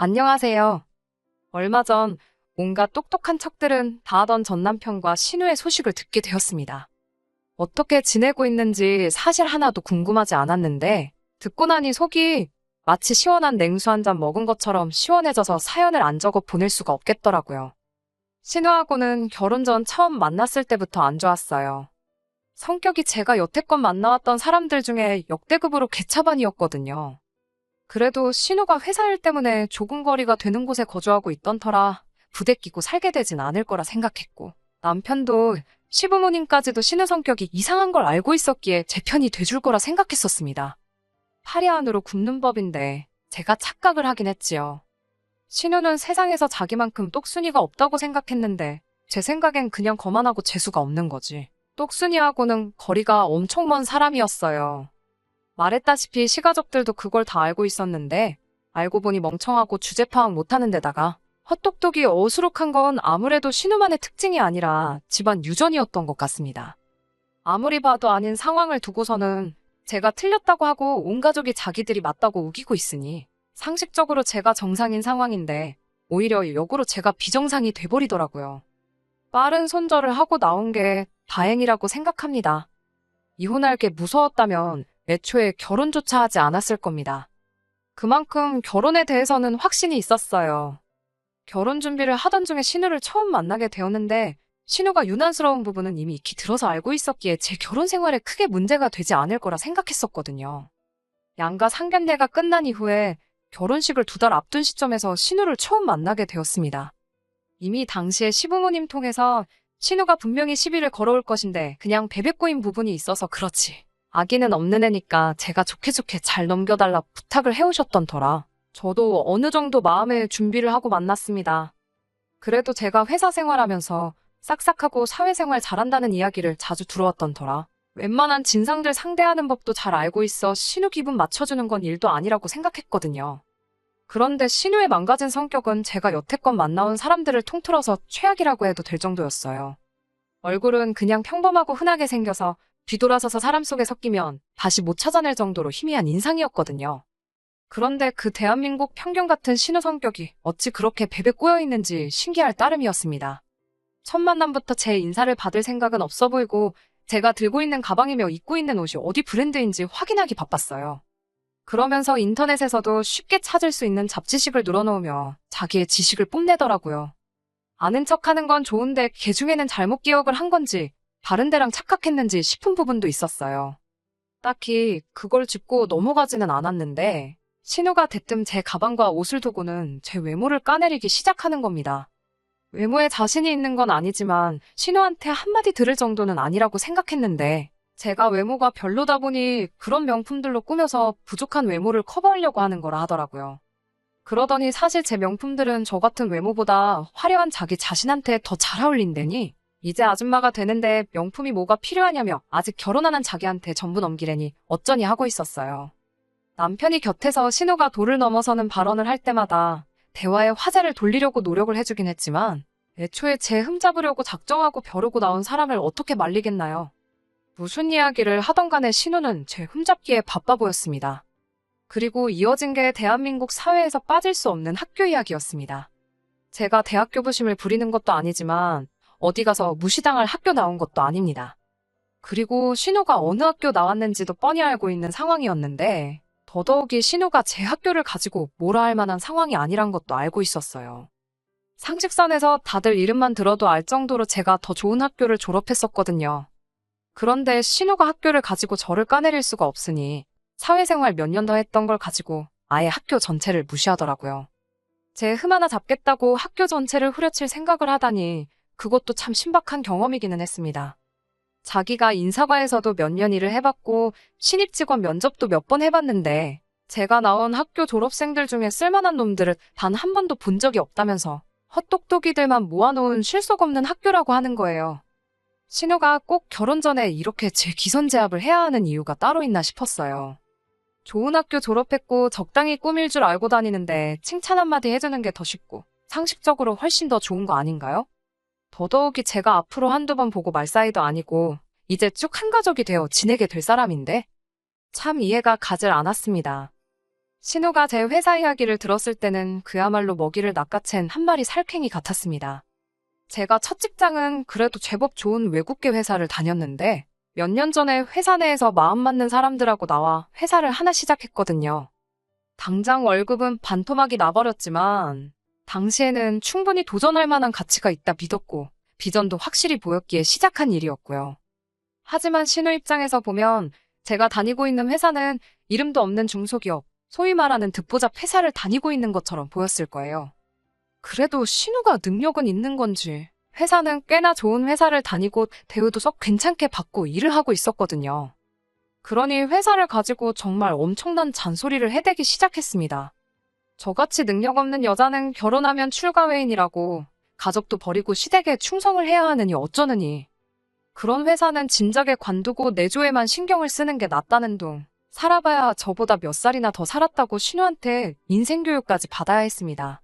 안녕하세요. 얼마 전 온갖 똑똑한 척들은 다 하던 전 남편과 신우의 소식을 듣게 되었습니다. 어떻게 지내고 있는지 사실 하나도 궁금하지 않았는데 듣고 나니 속이 마치 시원한 냉수 한 잔 먹은 것처럼 시원해져서 사연을 안 적어 보낼 수가 없겠더라고요. 신우하고는 결혼 전 처음 만났을 때부터 안 좋았어요. 성격이 제가 여태껏 만나왔던 사람들 중에 역대급으로 개차반이었거든요. 그래도 신우가 회사 일 때문에 좁은 거리가 되는 곳에 거주하고 있던 터라 부대 끼고 살게 되진 않을 거라 생각했고 남편도 시부모님까지도 신우 성격이 이상한 걸 알고 있었기에 제 편이 돼줄 거라 생각했었습니다. 파리 안으로 굽는 법인데 제가 착각을 하긴 했지요. 신우는 세상에서 자기만큼 똑순이가 없다고 생각했는데 제 생각엔 그냥 거만하고 재수가 없는 거지. 똑순이하고는 거리가 엄청 먼 사람이었어요. 말했다시피 시가족들도 그걸 다 알고 있었는데 알고 보니 멍청하고 주제 파악 못하는 데다가 헛똑똑이 어수룩한 건 아무래도 신우만의 특징이 아니라 집안 유전이었던 것 같습니다. 아무리 봐도 아닌 상황을 두고서는 제가 틀렸다고 하고 온 가족이 자기들이 맞다고 우기고 있으니 상식적으로 제가 정상인 상황인데 오히려 역으로 제가 비정상이 돼버리더라고요. 빠른 손절을 하고 나온 게 다행이라고 생각합니다. 이혼할 게 무서웠다면 애초에 결혼조차 하지 않았을 겁니다. 그만큼 결혼에 대해서는 확신이 있었어요. 결혼 준비를 하던 중에 신우를 처음 만나게 되었는데 신우가 유난스러운 부분은 이미 익히 들어서 알고 있었기에 제 결혼 생활에 크게 문제가 되지 않을 거라 생각했었거든요. 양가 상견례가 끝난 이후에 결혼식을 두 달 앞둔 시점에서 신우를 처음 만나게 되었습니다. 이미 당시에 시부모님 통해서 신우가 분명히 시비를 걸어올 것인데 그냥 꼬인 부분이 있어서 그렇지. 아기는 없는 애니까 제가 좋게 좋게 잘 넘겨달라 부탁을 해오셨던 터라 저도 어느 정도 마음의 준비를 하고 만났습니다. 그래도 제가 회사 생활하면서 싹싹하고 사회생활 잘한다는 이야기를 자주 들어왔던 터라 웬만한 진상들 상대하는 법도 잘 알고 있어 신우 기분 맞춰주는 건 일도 아니라고 생각했거든요. 그런데 신우의 망가진 성격은 제가 여태껏 만나온 사람들을 통틀어서 최악이라고 해도 될 정도였어요. 얼굴은 그냥 평범하고 흔하게 생겨서 뒤돌아서서 사람 속에 섞이면 다시 못 찾아낼 정도로 희미한 인상이었거든요. 그런데 그 대한민국 평균 같은 신우 성격이 어찌 그렇게 베베 꼬여 있는지 신기할 따름이었습니다. 첫 만남부터 제 인사를 받을 생각은 없어 보이고 제가 들고 있는 가방이며 입고 있는 옷이 어디 브랜드인지 확인하기 바빴어요. 그러면서 인터넷에서도 쉽게 찾을 수 있는 잡지식을 눌러놓으며 자기의 지식을 뽐내더라고요. 아는 척하는 건 좋은데 걔 중에는 잘못 기억을 한 건지 다른 데랑 착각했는지 싶은 부분도 있었어요. 딱히 그걸 짚고 넘어가지는 않았는데 신우가 대뜸 제 가방과 옷을 두고는 제 외모를 까내리기 시작하는 겁니다. 외모에 자신이 있는 건 아니지만 신우한테 한마디 들을 정도는 아니라고 생각했는데 제가 외모가 별로다 보니 그런 명품들로 꾸며서 부족한 외모를 커버하려고 하는 거라 하더라고요. 그러더니 사실 제 명품들은 저 같은 외모보다 화려한 자기 자신한테 더 잘 어울린다니 이제 아줌마가 되는데 명품이 뭐가 필요하냐며 아직 결혼 안 한 자기한테 전부 넘기려니 어쩌니 하고 있었어요. 남편이 곁에서 신우가 도를 넘어서는 발언을 할 때마다 대화의 화제를 돌리려고 노력을 해주긴 했지만 애초에 제 흠잡으려고 작정하고 벼르고 나온 사람을 어떻게 말리겠나요? 무슨 이야기를 하던 간에 신우는 제 흠잡기에 바빠 보였습니다. 그리고 이어진 게 대한민국 사회에서 빠질 수 없는 학교 이야기였습니다. 제가 대학교 부심을 부리는 것도 아니지만 어디 가서 무시당할 학교 나온 것도 아닙니다. 그리고 신우가 어느 학교 나왔는지도 뻔히 알고 있는 상황이었는데 더더욱이 신우가 제 학교를 가지고 뭐라 할 만한 상황이 아니란 것도 알고 있었어요. 상식선에서 다들 이름만 들어도 알 정도로 제가 더 좋은 학교를 졸업했었거든요. 그런데 신우가 학교를 가지고 저를 까내릴 수가 없으니 사회생활 몇 년 더 했던 걸 가지고 아예 학교 전체를 무시하더라고요. 제 흠 하나 잡겠다고 학교 전체를 후려칠 생각을 하다니 그것도 참 신박한 경험이기는 했습니다. 자기가 인사과에서도 몇 년 일을 해봤고 신입 직원 면접도 몇 번 해봤는데 제가 나온 학교 졸업생들 중에 쓸만한 놈들을 단한 번도 본 적이 없다면서 헛똑똑이들만 모아놓은 실속 없는 학교라고 하는 거예요. 신우가 꼭 결혼 전에 이렇게 제 기선제압을 해야 하는 이유가 따로 있나 싶었어요. 좋은 학교 졸업했고 적당히 꾸밀 줄 알고 다니는데 칭찬 한마디 해주는 게 더 쉽고 상식적으로 훨씬 더 좋은 거 아닌가요? 더더욱이 제가 앞으로 한두 번 보고 말 사이도 아니고 이제 쭉 한 가족이 되어 지내게 될 사람인데 참 이해가 가질 않았습니다. 신우가 제 회사 이야기를 들었을 때는 그야말로 먹이를 낚아챈 한 마리 살쾡이 같았습니다. 제가 첫 직장은 그래도 제법 좋은 외국계 회사를 다녔는데 몇 년 전에 회사 내에서 마음 맞는 사람들하고 나와 회사를 하나 시작했거든요. 당장 월급은 반토막이 나버렸지만 당시에는 충분히 도전할 만한 가치가 있다 믿었고 비전도 확실히 보였기에 시작한 일이었고요. 하지만 신우 입장에서 보면 제가 다니고 있는 회사는 이름도 없는 중소기업, 소위 말하는 듣보잡 회사를 다니고 있는 것처럼 보였을 거예요. 그래도 신우가 능력은 있는 건지 회사는 꽤나 좋은 회사를 다니고 대우도 썩 괜찮게 받고 일을 하고 있었거든요. 그러니 회사를 가지고 정말 엄청난 잔소리를 해대기 시작했습니다. 저같이 능력 없는 여자는 결혼하면 출가회인이라고 가족도 버리고 시댁에 충성을 해야 하느니 어쩌느니. 그런 회사는 진작에 관두고 내조에만 신경을 쓰는 게 낫다는 둥. 살아봐야 저보다 몇 살이나 더 살았다고 신우한테 인생교육까지 받아야 했습니다.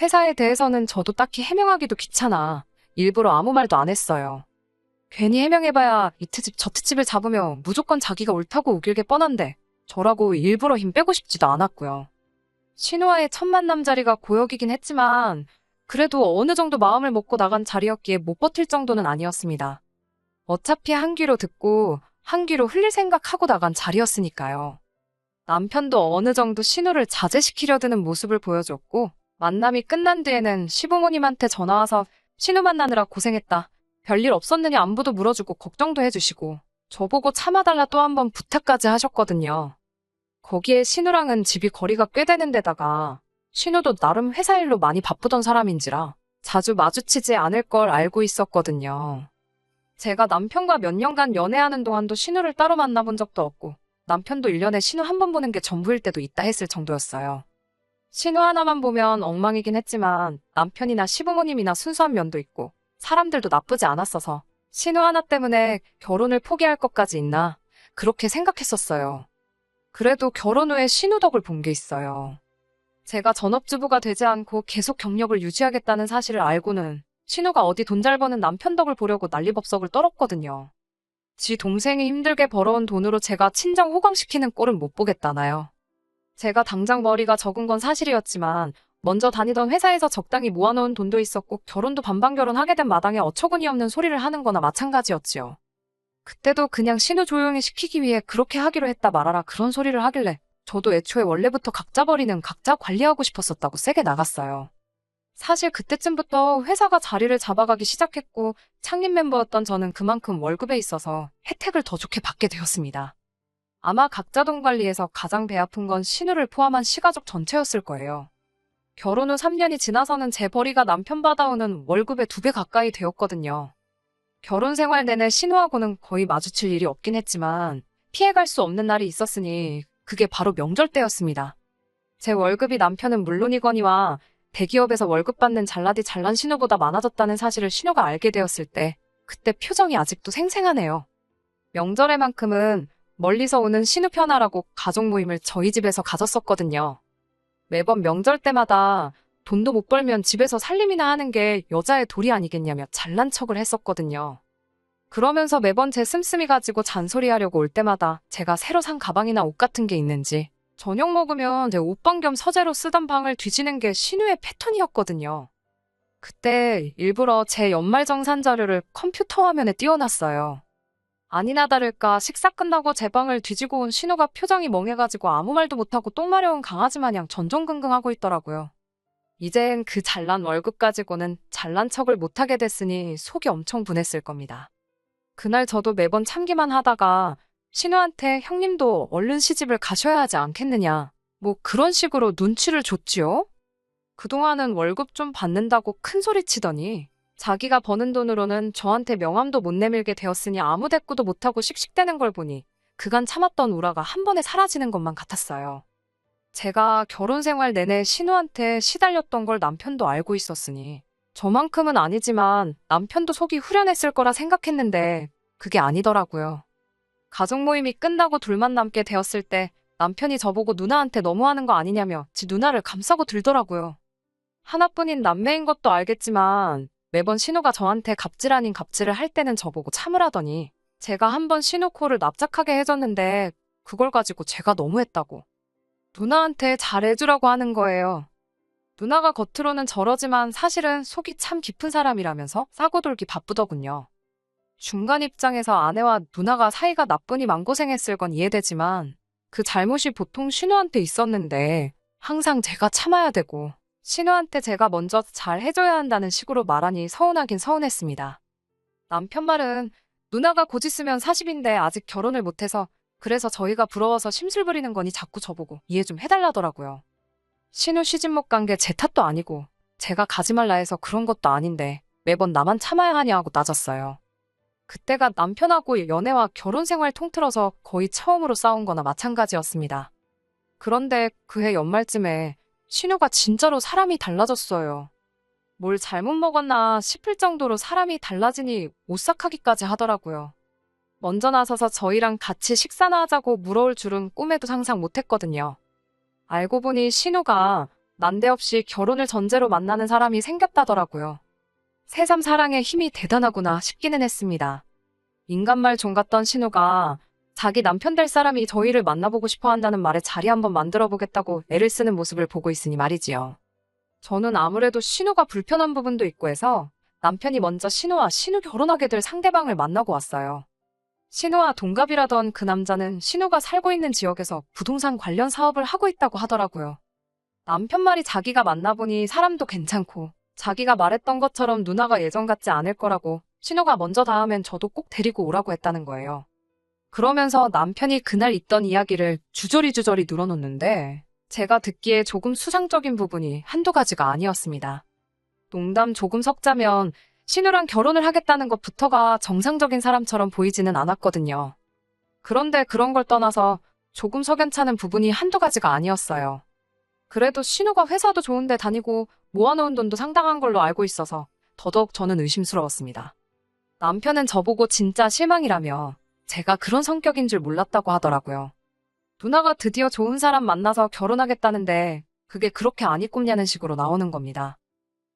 회사에 대해서는 저도 딱히 해명하기도 귀찮아 일부러 아무 말도 안 했어요. 괜히 해명해봐야 이 트집 저 트집을 잡으며 무조건 자기가 옳다고 우길 게 뻔한데 저라고 일부러 힘 빼고 싶지도 않았고요. 신우와의 첫 만남 자리가 고역이긴 했지만 그래도 어느 정도 마음을 먹고 나간 자리였기에 못 버틸 정도는 아니었습니다. 어차피 한 귀로 듣고 한 귀로 흘릴 생각하고 나간 자리였으니까요. 남편도 어느 정도 신우를 자제시키려 드는 모습을 보여줬고 만남이 끝난 뒤에는 시부모님한테 전화와서 신우 만나느라 고생했다. 별일 없었느냐 안부도 물어주고 걱정도 해주시고 저보고 참아달라 또 한 번 부탁까지 하셨거든요. 거기에 신우랑은 집이 거리가 꽤 되는 데다가 신우도 나름 회사 일로 많이 바쁘던 사람인지라 자주 마주치지 않을 걸 알고 있었거든요. 제가 남편과 몇 년간 연애하는 동안도 신우를 따로 만나본 적도 없고 남편도 1년에 신우 한 번 보는 게 전부일 때도 있다 했을 정도였어요. 신우 하나만 보면 엉망이긴 했지만 남편이나 시부모님이나 순수한 면도 있고 사람들도 나쁘지 않았어서 신우 하나 때문에 결혼을 포기할 것까지 있나 그렇게 생각했었어요. 그래도 결혼 후에 신우 덕을 본 게 있어요. 제가 전업주부가 되지 않고 계속 경력을 유지하겠다는 사실을 알고는 신우가 어디 돈 잘 버는 남편 덕을 보려고 난리법석을 떨었거든요. 지 동생이 힘들게 벌어온 돈으로 제가 친정 호강시키는 꼴은 못 보겠다나요. 제가 당장 머리가 적은 건 사실이었지만 먼저 다니던 회사에서 적당히 모아놓은 돈도 있었고 결혼도 반반 결혼하게 된 마당에 어처구니 없는 소리를 하는 거나 마찬가지였지요. 그때도 그냥 신우 조용히 시키기 위해 그렇게 하기로 했다 말아라 그런 소리를 하길래 저도 애초에 원래부터 각자 버리는 각자 관리하고 싶었었다고 세게 나갔어요. 사실 그때쯤부터 회사가 자리를 잡아가기 시작했고 창립 멤버였던 저는 그만큼 월급에 있어서 혜택을 더 좋게 받게 되었습니다. 아마 각자 돈 관리에서 가장 배 아픈 건 신우를 포함한 시가족 전체였을 거예요. 결혼 후 3년이 지나서는 제 벌이가 남편 받아오는 월급의 두 배 가까이 되었거든요. 결혼 생활 내내 신우하고는 거의 마주칠 일이 없긴 했지만 피해갈 수 없는 날이 있었으니 그게 바로 명절 때였습니다. 제 월급이 남편은 물론이거니와 대기업에서 월급 받는 잘나디 잘난 신우보다 많아졌다는 사실을 신우가 알게 되었을 때 그때 표정이 아직도 생생하네요. 명절에만큼은 멀리서 오는 신우 편하라고 가족 모임을 저희 집에서 가졌었거든요. 매번 명절 때마다 돈도 못 벌면 집에서 살림이나 하는 게 여자의 도리 아니겠냐며 잘난 척을 했었거든요. 그러면서 매번 제 씀씀이 가지고 잔소리하려고 올 때마다 제가 새로 산 가방이나 옷 같은 게 있는지 저녁 먹으면 제 옷방 겸 서재로 쓰던 방을 뒤지는 게 신우의 패턴이었거든요. 그때 일부러 제 연말정산 자료를 컴퓨터 화면에 띄워놨어요. 아니나 다를까 식사 끝나고 제 방을 뒤지고 온 신우가 표정이 멍해가지고 아무 말도 못하고 똥 마려운 강아지 마냥 전전긍긍하고 있더라고요. 이젠 그 잘난 월급 가지고는 잘난 척을 못하게 됐으니 속이 엄청 분했을 겁니다. 그날 저도 매번 참기만 하다가 신우한테 형님도 얼른 시집을 가셔야 하지 않겠느냐. 뭐 그런 식으로 눈치를 줬지요? 그동안은 월급 좀 받는다고 큰 소리 치더니 자기가 버는 돈으로는 저한테 명함도 못 내밀게 되었으니 아무 대꾸도 못하고 씩씩대는 걸 보니 그간 참았던 우라가 한 번에 사라지는 것만 같았어요. 제가 결혼 생활 내내 신우한테 시달렸던 걸 남편도 알고 있었으니 저만큼은 아니지만 남편도 속이 후련했을 거라 생각했는데 그게 아니더라고요. 가족 모임이 끝나고 둘만 남게 되었을 때 남편이 저보고 누나한테 너무하는 거 아니냐며 지 누나를 감싸고 들더라고요. 하나뿐인 남매인 것도 알겠지만 매번 신우가 저한테 갑질 아닌 갑질을 할 때는 저보고 참으라더니 제가 한번 신우 코를 납작하게 해줬는데 그걸 가지고 제가 너무했다고. 누나한테 잘해주라고 하는 거예요. 누나가 겉으로는 저러지만 사실은 속이 참 깊은 사람이라면서 싸고 돌기 바쁘더군요. 중간 입장에서 아내와 누나가 사이가 나쁘니 맘고생했을 건 이해되지만 그 잘못이 보통 신우한테 있었는데 항상 제가 참아야 되고 신우한테 제가 먼저 잘 해줘야 한다는 식으로 말하니 서운하긴 서운했습니다. 남편 말은 누나가 곧 있으면 40인데 아직 결혼을 못해서 그래서 저희가 부러워서 심술 부리는 거니 자꾸 저보고 이해 좀 해달라더라고요. 신우 시집 못 간 게 제 탓도 아니고 제가 가지 말라 해서 그런 것도 아닌데 매번 나만 참아야 하냐고 따졌어요. 그때가 남편하고 연애와 결혼 생활 통틀어서 거의 처음으로 싸운 거나 마찬가지였습니다. 그런데 그해 연말쯤에 신우가 진짜로 사람이 달라졌어요. 뭘 잘못 먹었나 싶을 정도로 사람이 달라지니 오싹하기까지 하더라고요. 먼저 나서서 저희랑 같이 식사나 하자고 물어올 줄은 꿈에도 상상 못했거든요. 알고 보니 신우가 난데없이 결혼을 전제로 만나는 사람이 생겼다더라고요. 새삼 사랑의 힘이 대단하구나 싶기는 했습니다. 인간말 종 같던 신우가 자기 남편 될 사람이 저희를 만나보고 싶어 한다는 말에 자리 한번 만들어 보겠다고 애를 쓰는 모습을 보고 있으니 말이지요. 저는 아무래도 신우가 불편한 부분도 있고 해서 남편이 먼저 신우와 신우 결혼하게 될 상대방을 만나고 왔어요. 신우와 동갑이라던 그 남자는 신우가 살고 있는 지역에서 부동산 관련 사업을 하고 있다고 하더라고요. 남편 말이 자기가 만나보니 사람도 괜찮고 자기가 말했던 것처럼 누나가 예전 같지 않을 거라고 신우가 먼저 닿으면 저도 꼭 데리고 오라고 했다는 거예요. 그러면서 남편이 그날 있던 이야기를 주저리 주저리 늘어놓는데 제가 듣기에 조금 수상적인 부분이 한두 가지가 아니었습니다. 농담 조금 섞자면 신우랑 결혼을 하겠다는 것부터가 정상적인 사람처럼 보이지는 않았거든요. 그런데 그런 걸 떠나서 조금 석연찮은 부분이 한두 가지가 아니었어요. 그래도 신우가 회사도 좋은데 다니고 모아놓은 돈도 상당한 걸로 알고 있어서 더더욱 저는 의심스러웠습니다. 남편은 저보고 진짜 실망이라며 제가 그런 성격인 줄 몰랐다고 하더라고요. 누나가 드디어 좋은 사람 만나서 결혼하겠다는데 그게 그렇게 안 이꼽냐는 식으로 나오는 겁니다.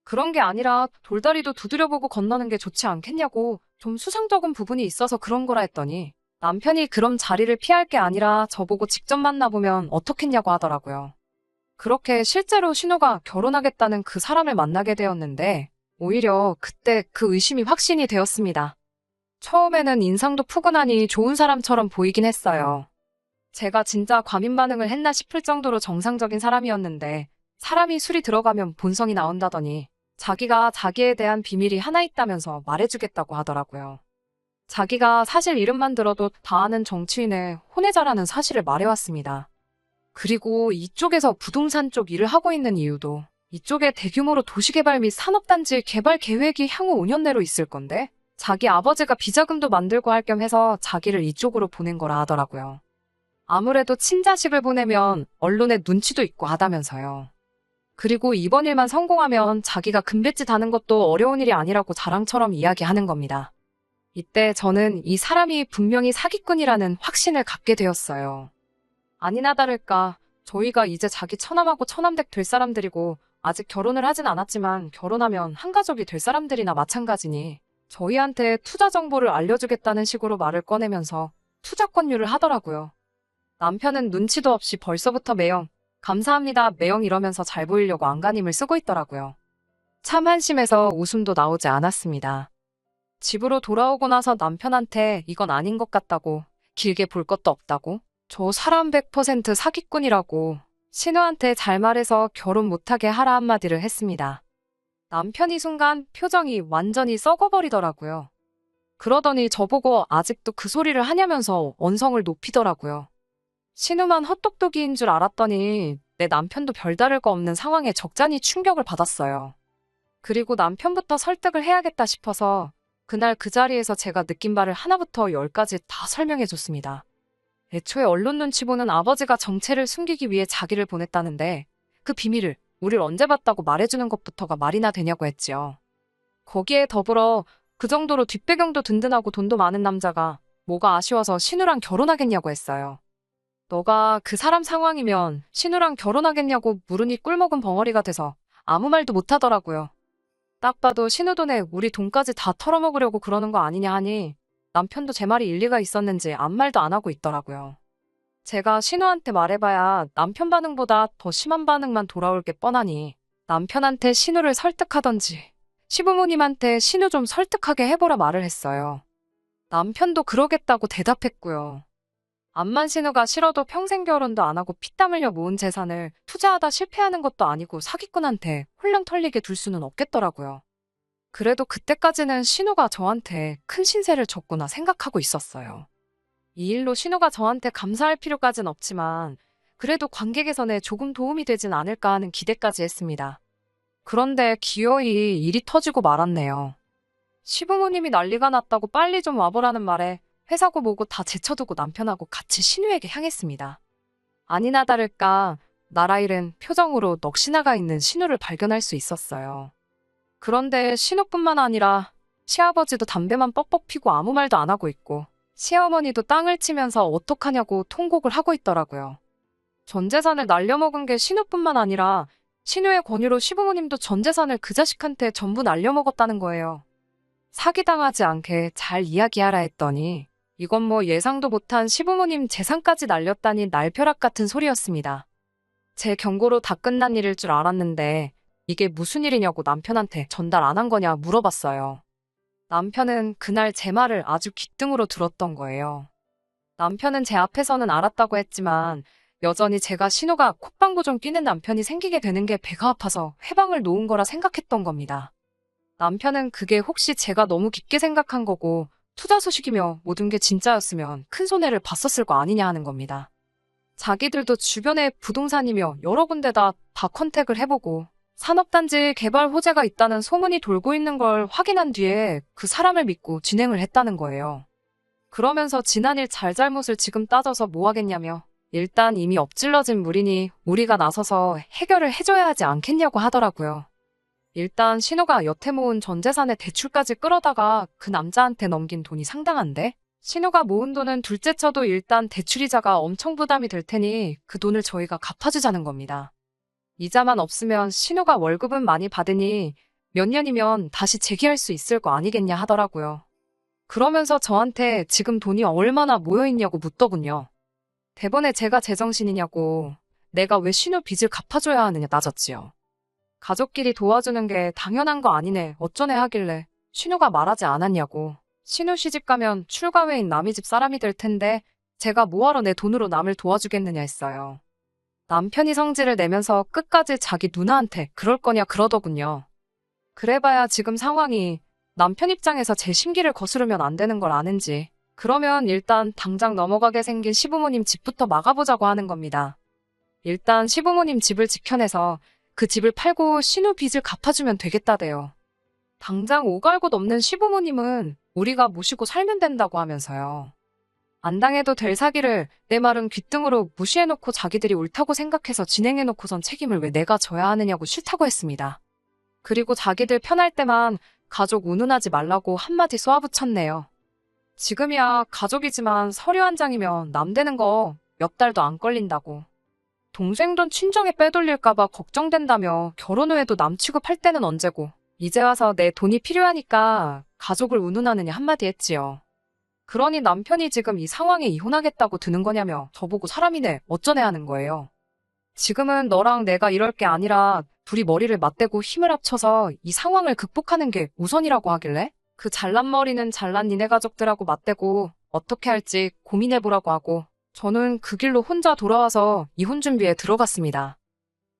그런 게 아니라 돌다리도 두드려보고 건너는 게 좋지 않겠냐고 좀 수상적인 부분이 있어서 그런 거라 했더니 남편이 그럼 자리를 피할 게 아니라 저보고 직접 만나보면 어떻겠냐고 하더라고요. 그렇게 실제로 신우가 결혼하겠다는 그 사람을 만나게 되었는데 오히려 그때 그 의심이 확신이 되었습니다. 처음에는 인상도 푸근하니 좋은 사람처럼 보이긴 했어요. 제가 진짜 과민 반응을 했나 싶을 정도로 정상적인 사람이었는데 사람이 술이 들어가면 본성이 나온다더니 자기가 자기에 대한 비밀이 하나 있다면서 말해주겠다고 하더라고요. 자기가 사실 이름만 들어도 다 아는 정치인의 혼외자라는 사실을 말해왔습니다. 그리고 이쪽에서 부동산 쪽 일을 하고 있는 이유도 이쪽에 대규모로 도시개발 및 산업단지 개발 계획이 향후 5년 내로 있을 건데 자기 아버지가 비자금도 만들고 할 겸 해서 자기를 이쪽으로 보낸 거라 하더라고요. 아무래도 친자식을 보내면 언론에 눈치도 있고 하다면서요. 그리고 이번 일만 성공하면 자기가 금뱃짓 하는 것도 어려운 일이 아니라고 자랑처럼 이야기하는 겁니다. 이때 저는 이 사람이 분명히 사기꾼이라는 확신을 갖게 되었어요. 아니나 다를까 저희가 이제 자기 처남하고 처남댁 될 사람들이고 아직 결혼을 하진 않았지만 결혼하면 한 가족이 될 사람들이나 마찬가지니 저희한테 투자 정보를 알려주겠다는 식으로 말을 꺼내면서 투자 권유를 하더라고요. 남편은 눈치도 없이 벌써부터 매형, 감사합니다, 매형 이러면서 잘 보이려고 안간힘을 쓰고 있더라고요. 참 한심해서 웃음도 나오지 않았습니다. 집으로 돌아오고 나서 남편한테 이건 아닌 것 같다고, 길게 볼 것도 없다고, 저 사람 100% 사기꾼이라고, 신우한테 잘 말해서 결혼 못하게 하라 한마디를 했습니다. 남편이 순간 표정이 완전히 썩어버리더라고요. 그러더니 저보고 아직도 그 소리를 하냐면서 언성을 높이더라고요. 신우만 헛똑똑이인 줄 알았더니 내 남편도 별다를 거 없는 상황에 적잖이 충격을 받았어요. 그리고 남편부터 설득을 해야겠다 싶어서 그날 그 자리에서 제가 느낀 바를 하나부터 열까지 다 설명해 줬습니다. 애초에 언론 눈치 보는 아버지가 정체를 숨기기 위해 자기를 보냈다는데 그 비밀을 우릴 언제 봤다고 말해주는 것부터가 말이나 되냐고 했지요. 거기에 더불어 그 정도로 뒷배경도 든든하고 돈도 많은 남자가 뭐가 아쉬워서 신우랑 결혼하겠냐고 했어요. 너가 그 사람 상황이면 신우랑 결혼하겠냐고 물으니 꿀먹은 벙어리가 돼서 아무 말도 못하더라고요. 딱 봐도 신우 돈에 우리 돈까지 다 털어먹으려고 그러는 거 아니냐 하니 남편도 제 말이 일리가 있었는지 아무 말도 안 하고 있더라고요. 제가 신우한테 말해봐야 남편 반응보다 더 심한 반응만 돌아올 게 뻔하니 남편한테 신우를 설득하던지 시부모님한테 신우 좀 설득하게 해보라 말을 했어요. 남편도 그러겠다고 대답했고요. 암만 신우가 싫어도 평생 결혼도 안 하고 피땀 흘려 모은 재산을 투자하다 실패하는 것도 아니고 사기꾼한테 홀랑 털리게 둘 수는 없겠더라고요. 그래도 그때까지는 신우가 저한테 큰 신세를 졌구나 생각하고 있었어요. 이 일로 신우가 저한테 감사할 필요까진 없지만 그래도 관계 개선에 조금 도움이 되진 않을까 하는 기대까지 했습니다. 그런데 기어이 일이 터지고 말았네요. 시부모님이 난리가 났다고 빨리 좀 와보라는 말에 회사고 뭐고 다 제쳐두고 남편하고 같이 신우에게 향했습니다. 아니나 다를까 나라일은 표정으로 넋이나가 있는 신우를 발견할 수 있었어요. 그런데 신우뿐만 아니라 시아버지도 담배만 뻑뻑 피고 아무 말도 안 하고 있고 시어머니도 땅을 치면서 어떡하냐고 통곡을 하고 있더라고요. 전 재산을 날려먹은 게 신우뿐만 아니라 신우의 권유로 시부모님도 전 재산을 그 자식한테 전부 날려먹었다는 거예요. 사기당하지 않게 잘 이야기하라 했더니 이건 뭐 예상도 못한 시부모님 재산까지 날렸다니 날벼락 같은 소리였습니다. 제 경고로 다 끝난 일일 줄 알았는데 이게 무슨 일이냐고 남편한테 전달 안 한 거냐 물어봤어요. 남편은 그날 제 말을 아주 귓등으로 들었던 거예요. 남편은 제 앞에서는 알았다고 했지만 여전히 제가 신호가 콧방구 좀 끼는 남편이 생기게 되는 게 배가 아파서 해방을 놓은 거라 생각했던 겁니다. 남편은 그게 혹시 제가 너무 깊게 생각한 거고 투자 소식이며 모든 게 진짜였으면 큰 손해를 봤었을 거 아니냐 하는 겁니다. 자기들도 주변에 부동산이며 여러 군데다 다 컨택을 해보고 산업단지 개발 호재가 있다는 소문이 돌고 있는 걸 확인한 뒤에 그 사람을 믿고 진행을 했다는 거예요. 그러면서 지난 일 잘잘못을 지금 따져서 뭐 하겠냐며 일단 이미 엎질러진 물이니 우리가 나서서 해결을 해줘야 하지 않겠냐고 하더라고요. 일단 신우가 여태 모은 전 재산의 대출까지 끌어다가 그 남자한테 넘긴 돈이 상당한데? 신우가 모은 돈은 둘째 쳐도 일단 대출이자가 엄청 부담이 될 테니 그 돈을 저희가 갚아주자는 겁니다. 이자만 없으면 신우가 월급은 많이 받으니 몇 년이면 다시 재기할 수 있을 거 아니겠냐 하더라고요. 그러면서 저한테 지금 돈이 얼마나 모여있냐고 묻더군요. 대번에 제가 제정신이냐고 내가 왜 신우 빚을 갚아줘야 하느냐 따졌지요. 가족끼리 도와주는 게 당연한 거 아니네 어쩌네 하길래 신우가 말하지 않았냐고 신우 시집 가면 출가 외인 남의 집 사람이 될 텐데 제가 뭐하러 내 돈으로 남을 도와주겠느냐 했어요. 남편이 성질을 내면서 끝까지 자기 누나한테 그럴 거냐 그러더군요. 그래봐야 지금 상황이 남편 입장에서 제 심기를 거스르면 안 되는 걸 아는지 그러면 일단 당장 넘어가게 생긴 시부모님 집부터 막아보자고 하는 겁니다. 일단 시부모님 집을 지켜내서 그 집을 팔고 신우 빚을 갚아주면 되겠다대요. 당장 오갈 곳 없는 시부모님은 우리가 모시고 살면 된다고 하면서요. 안 당해도 될 사기를 내 말은 귓등으로 무시해놓고 자기들이 옳다고 생각해서 진행해놓고선 책임을 왜 내가 져야 하느냐고 싫다고 했습니다. 그리고 자기들 편할 때만 가족 운운하지 말라고 한마디 쏘아붙였네요. 지금이야 가족이지만 서류 한 장이면 남 되는 거 몇 달도 안 걸린다고. 동생 돈 친정에 빼돌릴까봐 걱정된다며 결혼 후에도 남 취급할 때는 언제고. 이제 와서 내 돈이 필요하니까 가족을 운운하느냐 한마디 했지요. 그러니 남편이 지금 이 상황에 이혼하겠다고 드는 거냐며 저보고 사람이네 어쩌네 하는 거예요. 지금은 너랑 내가 이럴 게 아니라 둘이 머리를 맞대고 힘을 합쳐서 이 상황을 극복하는 게 우선이라고 하길래 그 잘난 머리는 잘난 니네 가족들하고 맞대고 어떻게 할지 고민해보라고 하고 저는 그 길로 혼자 돌아와서 이혼 준비에 들어갔습니다.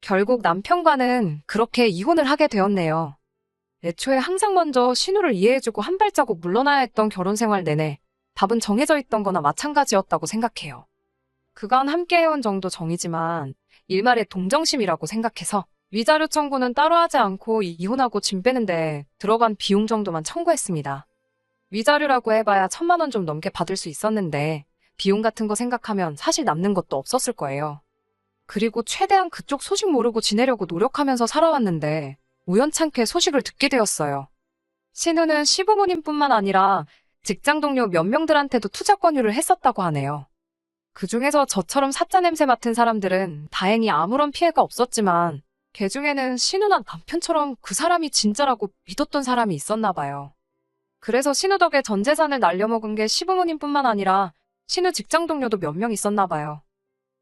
결국 남편과는 그렇게 이혼을 하게 되었네요. 애초에 항상 먼저 신우를 이해해주고 한 발자국 물러나야 했던 결혼 생활 내내 답은 정해져 있던 거나 마찬가지였다고 생각해요. 그간 함께 해온 정도 정이지만 일말의 동정심이라고 생각해서 위자료 청구는 따로 하지 않고 이혼하고 짐 빼는데 들어간 비용 정도만 청구했습니다. 위자료라고 해봐야 천만 원 좀 넘게 받을 수 있었는데 비용 같은 거 생각하면 사실 남는 것도 없었을 거예요. 그리고 최대한 그쪽 소식 모르고 지내려고 노력하면서 살아왔는데 우연찮게 소식을 듣게 되었어요. 신우는 시부모님뿐만 아니라 직장 동료 몇 명들한테도 투자 권유를 했었다고 하네요. 그 중에서 저처럼 사짜 냄새 맡은 사람들은 다행히 아무런 피해가 없었지만 걔 중에는 신우나 남편처럼 그 사람이 진짜라고 믿었던 사람이 있었나 봐요. 그래서 신우 덕에 전 재산을 날려먹은 게 시부모님뿐만 아니라 신우 직장 동료도 몇 명 있었나 봐요.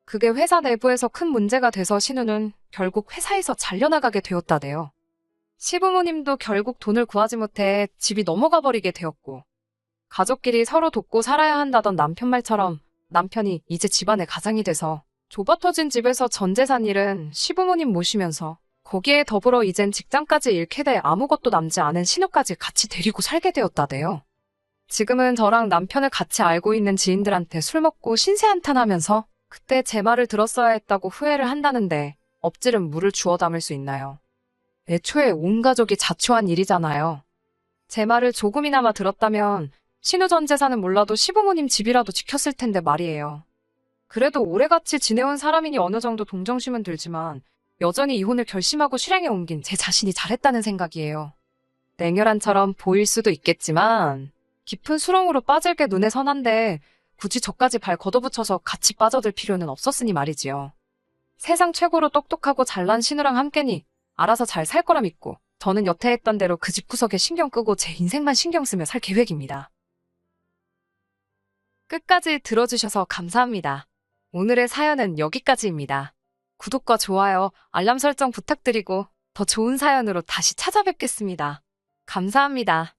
그게 회사 내부에서 큰 문제가 돼서 신우는 결국 회사에서 잘려나가게 되었다네요. 시부모님도 결국 돈을 구하지 못해 집이 넘어가 버리게 되었고, 가족끼리 서로 돕고 살아야 한다던 남편 말처럼 남편이 이제 집안의 가장이 돼서 좁아 터진 집에서 전 재산 일은 시부모님 모시면서 거기에 더불어 이젠 직장까지 잃게 돼 아무것도 남지 않은 신우까지 같이 데리고 살게 되었다네요. 지금은 저랑 남편을 같이 알고 있는 지인들한테 술 먹고 신세 한탄하면서 그때 제 말을 들었어야 했다고 후회를 한다는데 엎질은 물을 주워 담을 수 있나요? 애초에 온 가족이 자초한 일이잖아요. 제 말을 조금이나마 들었다면 신우 전 재산은 몰라도 시부모님 집이라도 지켰을 텐데 말이에요. 그래도 오래같이 지내온 사람이니 어느 정도 동정심은 들지만 여전히 이혼을 결심하고 실행에 옮긴 제 자신이 잘했다는 생각이에요. 냉혈한처럼 보일 수도 있겠지만 깊은 수렁으로 빠질 게 눈에 선한데 굳이 저까지 발 걷어붙여서 같이 빠져들 필요는 없었으니 말이지요. 세상 최고로 똑똑하고 잘난 신우랑 함께니 알아서 잘 살 거라 믿고 저는 여태 했던 대로 그 집구석에 신경 끄고 제 인생만 신경 쓰며 살 계획입니다. 끝까지 들어주셔서 감사합니다. 오늘의 사연은 여기까지입니다. 구독과 좋아요, 알람 설정 부탁드리고 더 좋은 사연으로 다시 찾아뵙겠습니다. 감사합니다.